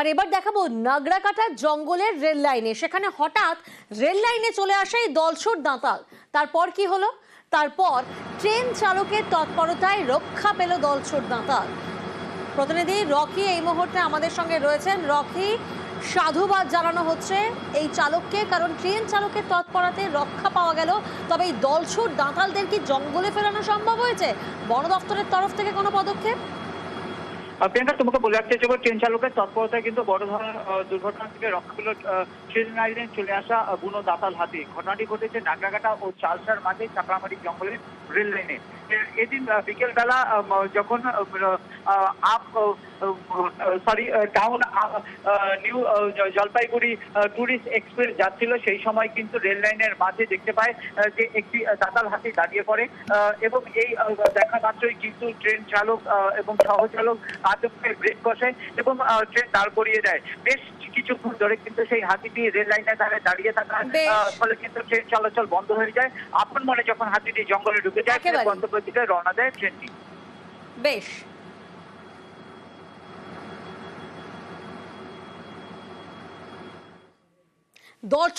আর এবার দেখাবো নাগরাকাটা জঙ্গলের রেল লাইনে। সেখানে হঠাৎ রেল লাইনে চলে আসে এই দলছুট দাঁতাল। তারপর কি হলো? তারপর ট্রেন চালকের তৎপরতায় রক্ষা পেল দলছুট দাঁতাল। প্রতিনিধি রকি এই মুহূর্তে আমাদের সঙ্গে রয়েছেন। রকি, সাধুবাদ জানানো হচ্ছে এই চালককে, কারণ ট্রেন চালকের তৎপরাতে রক্ষা পাওয়া গেল। তবে এই দলছুট দাঁতালদের কি জঙ্গলে ফেরানো সম্ভব হয়েছে? বন দপ্তরের তরফ থেকে কোনো পদক্ষেপ? প্রিয়াঙ্কা, তোমাকে বলে রাখতে চাইব, ট্রেন চালকের তৎপরতায় কিন্তু বড় ধরনের দুর্ঘটনা থেকে রক্ষা পেল ট্রেন চলে আসা বুনো দাতাল হাতি। ঘটনাটি ঘটেছে নাগরাঘাটা ও চালসার মাঝে চাকরামারি জঙ্গলের রেল লাইনে। এদিন বিকেলবেলা যখন up sorry town new Jalpaiguri tourist express যাচ্ছিল সেই সময় কিন্তু রেল লাইনের মাঝে দেখতে পায় যে একটি দাতাল হাতি দাঁড়িয়ে পড়ে এবং এই দেখা মাত্রই কিন্তু ট্রেন চালক এবং সহচালক আতঙ্কে ব্রেক কষে এবং ট্রেন দাঁড় করিয়ে দেয়। বেশ কিছুক্ষণ ধরে কিন্তু সেই হাতিটি রেল লাইনের ধারে দাঁড়িয়ে থাকার ফলে কিন্তু ট্রেন চলাচল বন্ধ হয়ে যায়। আপন মনে যখন হাতিটি জঙ্গলে ঢুকে যায় একেবারে। গন্তব্যের দিকে রওনা দেয় ট্রেনটি বেশ দর্শক